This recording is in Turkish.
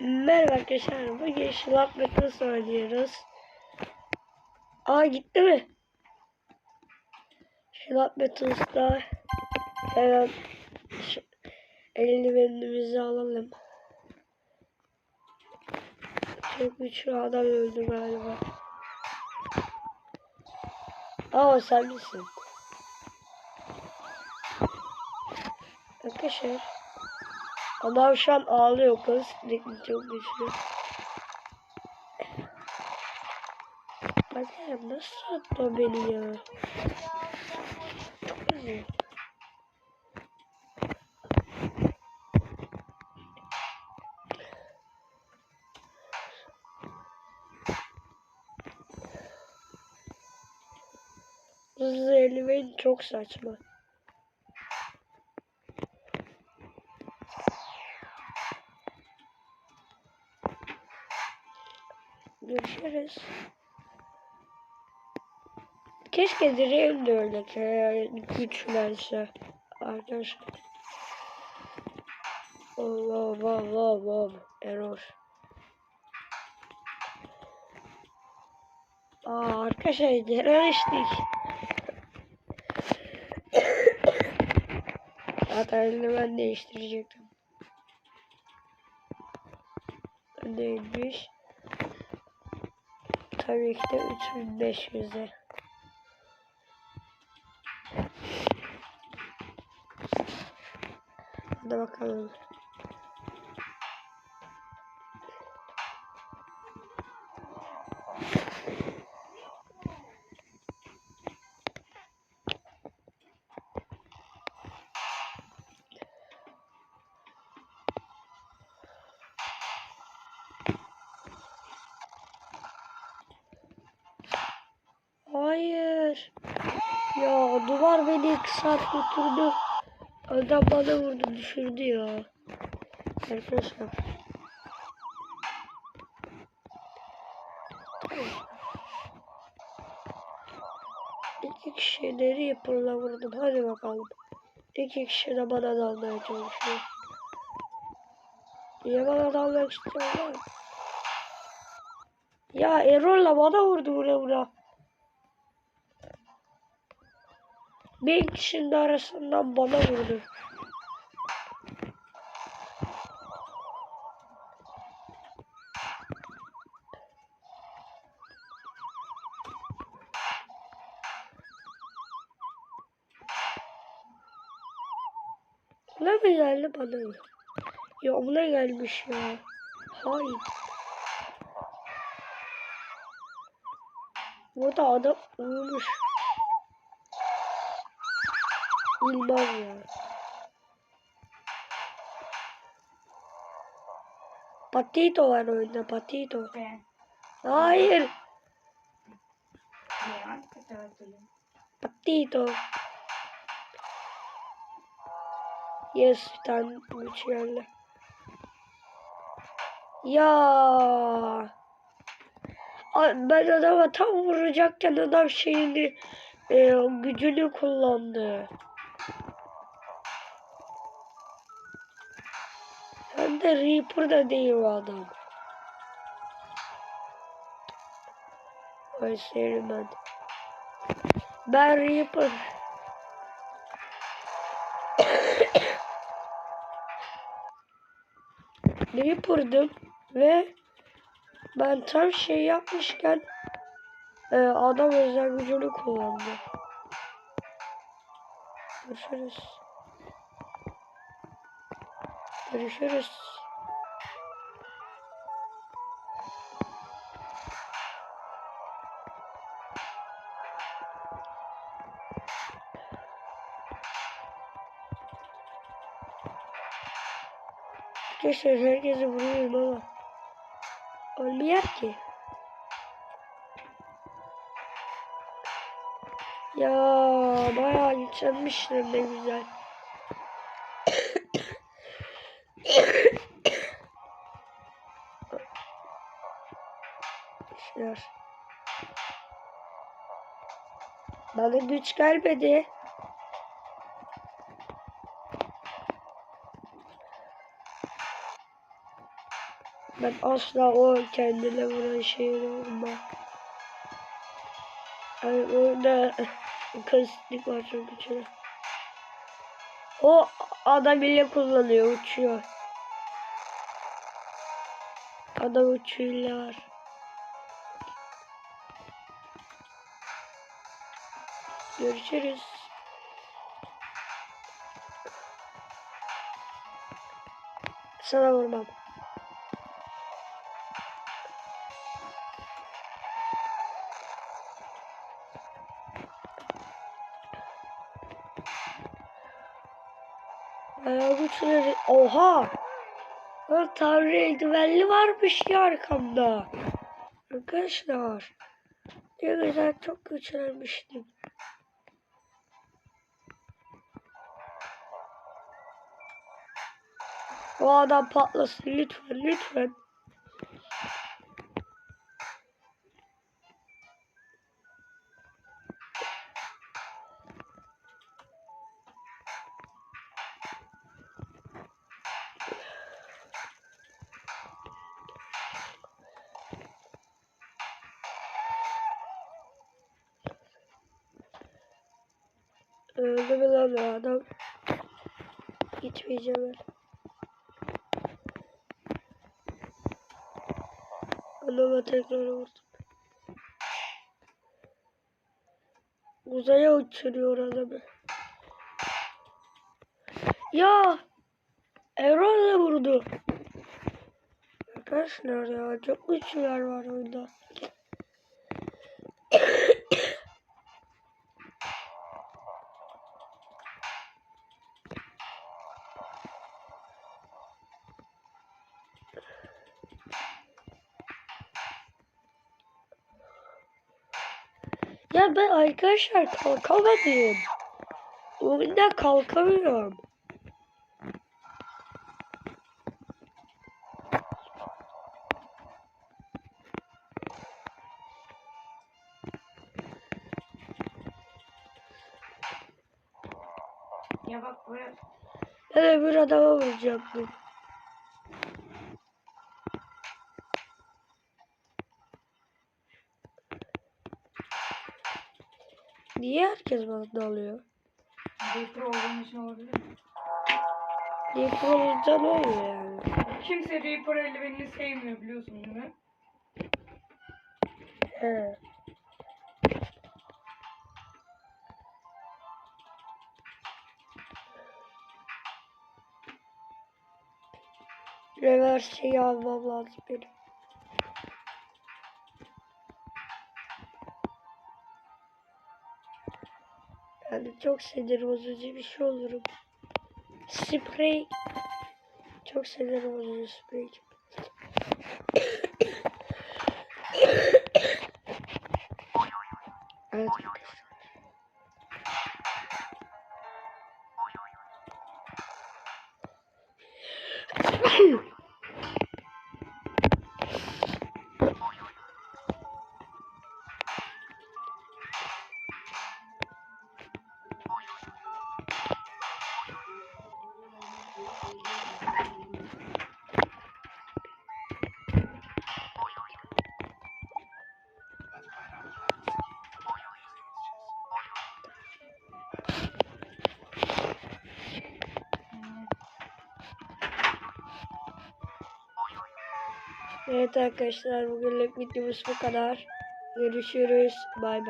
Merhaba arkadaşlar. Bugün Şılap Metal oynuyoruz. Aa gitti mi? Şılap Metal'da hemen şu eldivenimizi alalım. Çok güçlü adam öldü galiba. Aa sen misin? Arkadaşlar. Adam şu an ağlıyor kız. Sürekli çok güçlü. Bakayım nasıl attı beni ya. Çok hızlı. Hızlı çok saçma. Keşke direğim de öyle ki güçlense. Arkadaşlar. Allah Allah Allah Allah. Error. Aa arkadaşlar direğe içtik. Zaten ben değiştirecektim. Neymiş? Tabii ki de 3500'e. Hadi bakalım. Hayır. Ya duvar beni saat götürdü. Adam bana vurdu düşürdü ya. Arkadaşlar. İki kişileri yapırla vurdum. Hadi bakalım. İki kişi de bana dalmaya çalışıyor. Niye bana dalmak istiyorlar? Ya Erol'la bana vurdu vura vura. Bin kişinin arasından bana vurdu. Ne mi geldi bana? Ya buna gelmiş ya. Hayır. Burada adam uyumuş. Bilmem. Patito var oyunda patito. Hayır. Patito. Yes bir tane güç geldi. Ya. Ben adama tam vuracakken adam şeyini e, gücünü kullandı. De Reaper da değil o adam. Ay serim ben. Ben Reaper. Reaper'dım ve ben tam şey yapmışken e, adam özel gücünü kullandı. Görüşürüz. Görüşürüz. Arkadaşlar herkese vuruyorum ama olmuyor ki. Ya bayağı yükselmişler ne güzel. Bana güç gelmedi. Ben asla o kendine vuran şeyin olma. Yani orada kasıtlık var çok güçlü. O adam bile kullanıyor, uçuyor. Adam uçuyla var. Görüşürüz. Sana vurmam. Bayağı güçleri. Oha! Lan tanrı eldivenli varmış ya arkamda. Arkadaşlar. Ne güzel çok güçlenmiştim. O adam patlasın lütfen lütfen. Öldü mü lan adam? Gitmeyeceğim ben. Adama tekrar vurdum. Uzaya uçuruyor adamı. Ya! Erol vurdu. Arkadaşlar ya çok güçlüler var oyunda. Ya ben arkadaşlar kalkamadım. Oyunda kalkamıyorum. Ya bak buraya. Ben öbür adama vuracaktım. Niye herkes bana dalıyor? Reaper olduğun için olabilir mi? Ne oluyor yani? Kimse Reaper eldivenini sevmiyor biliyorsun değil mi? He. Reverse'yi almam lazım benim. Çok sinir bozucu bir şey olurum. Sprey. Çok sinir bozucu sprey. Evet Evet arkadaşlar bugünlük videomuz bu kadar. Görüşürüz. Bay bay.